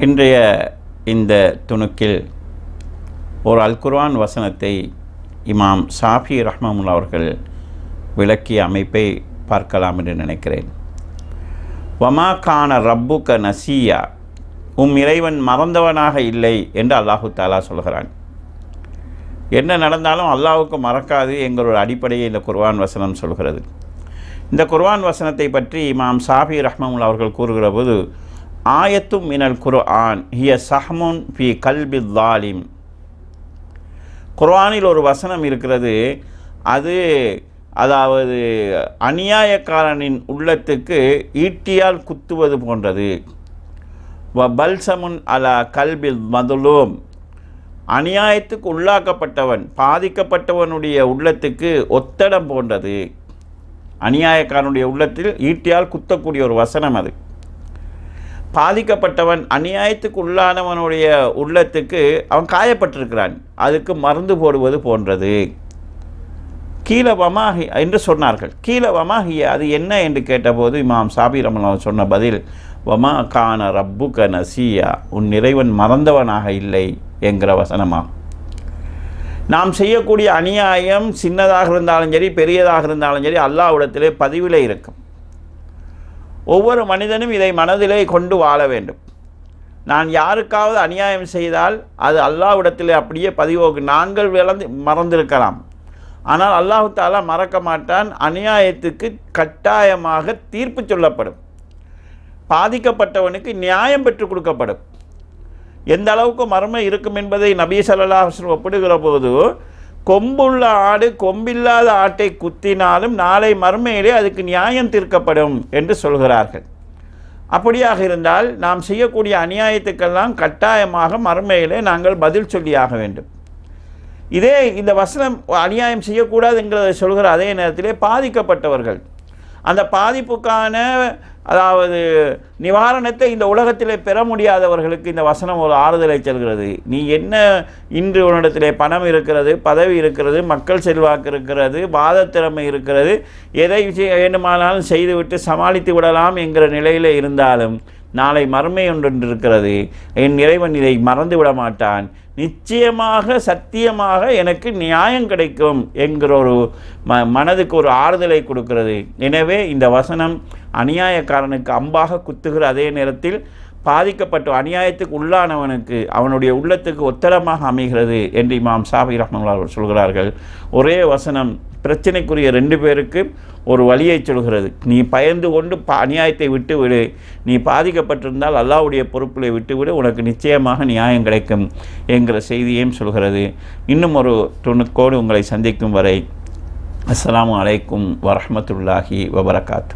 இன்றைய இந்த துணுக்கில் ஒரு அல்குர்வான் வசனத்தை இமாம் ஷாஃபி ரஹ்மமுல்லா அவர்கள் விளக்கிய அமைப்பை பார்க்கலாம் என்று நினைக்கிறேன். வமா கான ரப்புக நசியா? உம் இறைவன் மறந்தவனாக இல்லை என்று அல்லாஹு தாலா சொல்கிறான். என்ன நடந்தாலும் அல்லாஹ்வுக்கு மறக்காது எங்களோட அடிப்படையை இந்த குர்வான் வசனம் சொல்கிறது. இந்த குர்வான் வசனத்தை பற்றி இமாம் சாஃபி ரஹ்மமுல்லா அவர்கள் கூறுகிற போது ஆயத்தும் மினல் குர்ஆன் ஹிய சஹமுன் ஃபி கல்பி தாலிம் குர்ஆனில் ஒரு வசனம் இருக்கிறது அது அதாவது அநியாயக்காரனின் உள்ளத்துக்கு ஈட்டியால் குத்துவது போன்றது. வ பல்சமுன் அலா கல்பில் மதுலும். அநியாயத்துக்கு உள்ளாக்கப்பட்டவன் பாதிக்கப்பட்டவனுடைய உள்ளத்துக்கு ஒத்தடம் போன்றது. அநியாயக்காரனுடைய உள்ளத்தில் ஈட்டியால் குத்தக்கூடிய ஒரு வசனம் அது. பாதிக்கப்பட்டவன் அநியாயத்துக்கு உள்ளானவனுடைய உள்ளத்துக்கு அவன் காயப்பட்டிருக்கிறான். அதுக்கு மருந்து போடுவது போன்றது. கீழவமாகி என்று சொன்னார்கள். கீழவமாகிய அது என்ன என்று கேட்டபோது இமாம் சாபி ரமலான் சொன்ன பதில் வமா கான ரப்புக நசியா உன் இறைவன் மறந்தவனாக இல்லை என்கிற வசனமாகும் நாம் செய்யக்கூடிய அநியாயம் சின்னதாக இருந்தாலும் சரி பெரியதாக இருந்தாலும் சரி அல்லாவிடத்திலே பதிவிலே இருக்கும். ஒவ்வொரு மனிதனும் இதை மனதிலே கொண்டு வாழ வேண்டும். நான் யாருக்காவது அநியாயம் செய்தால் அது அல்லாவிடத்திலே அப்படியே பதிவோகு. நாங்கள் விளந்து மறந்திருக்கலாம். ஆனால் அல்லாஹு தாலா மறக்க மாட்டான். அநியாயத்துக்கு கட்டாயமாக தீர்ப்பு சொல்லப்படும். பாதிக்கப்பட்டவனுக்கு நியாயம் பெற்றுக் கொடுக்கப்படும். எந்த அளவுக்கு மர்ம இருக்கும் என்பதை நபி ஸல்லல்லாஹு ஒப்பிடுகிற போது கொம்புள்ள ஆடு கொம்பில்லாத ஆட்டை குத்தினாலும் நாளை மறுமையிலே அதுக்கு நியாயம் தீர்க்கப்படும் என்று சொல்கிறார்கள். அப்படியாக இருந்தால் நாம் செய்யக்கூடிய அநியாயத்துக்கெல்லாம் கட்டாயமாக மறுமையிலே நாங்கள் பதில் சொல்லியாக வேண்டும். இதே இந்த வசனம் அநியாயம் செய்யக்கூடாதுங்கிறத சொல்கிற அதே நேரத்திலே பாதிக்கப்பட்டவர்கள் அந்த பாதிப்புக்கான அதாவது நிவாரணத்தை இந்த உலகத்திலே பெற முடியாதவர்களுக்கு இந்த வசனம் ஒரு ஆறுதலை செல்கிறது. நீ என்ன இன்று உன்னிடத்திலே பணம் இருக்கிறது பதவி இருக்கிறது மக்கள் செல்வாக்கு இருக்கிறது வாதத்திறமை இருக்கிறது எதை வேண்டுமானாலும் செய்துவிட்டு சமாளித்து விடலாம் என்கிற நிலையில் இருந்தாலும் நாளை மறுமை ஒன்று இருக்கிறது என் இறைவன் இதை மறந்து விட மாட்டான் நிச்சயமாக சத்தியமாக எனக்கு நியாயம் கிடைக்கும் என்கிற ஒரு ம மனதுக்கு ஒரு ஆறுதலை கொடுக்கிறது. எனவே இந்த வசனம் அநியாயக்காரனுக்கு அம்பாக குத்துகிற அதே நேரத்தில் பாதிக்கப்பட்ட அநியாயத்துக்கு உள்ளானவனுக்கு அவனுடைய உள்ளத்துக்கு ஒத்தடமாக அமைகிறது என்று இமாம் சாபி ரஹ்மல்லா சொல்கிறார்கள். ஒரே வசனம் பிரச்சனைக்குரிய ரெண்டு பேருக்கு ஒரு வழியை சொல்கிறது. நீ பயந்து கொண்டு பா அநியாயத்தை விட்டு விடு. நீ பாதிக்கப்பட்டிருந்தால் அல்லாஹ்வுடைய பொறுப்பில் விட்டுவிடு உனக்கு நிச்சயமாக நியாயம் கிடைக்கும் என்கிற செய்தியையும் சொல்கிறது. இன்னும் ஒரு துணுக்கோடு உங்களை சந்திக்கும் வரை அஸ்ஸலாமு அலைக்கும் வரமத்துல்லாஹி வபரகாத்து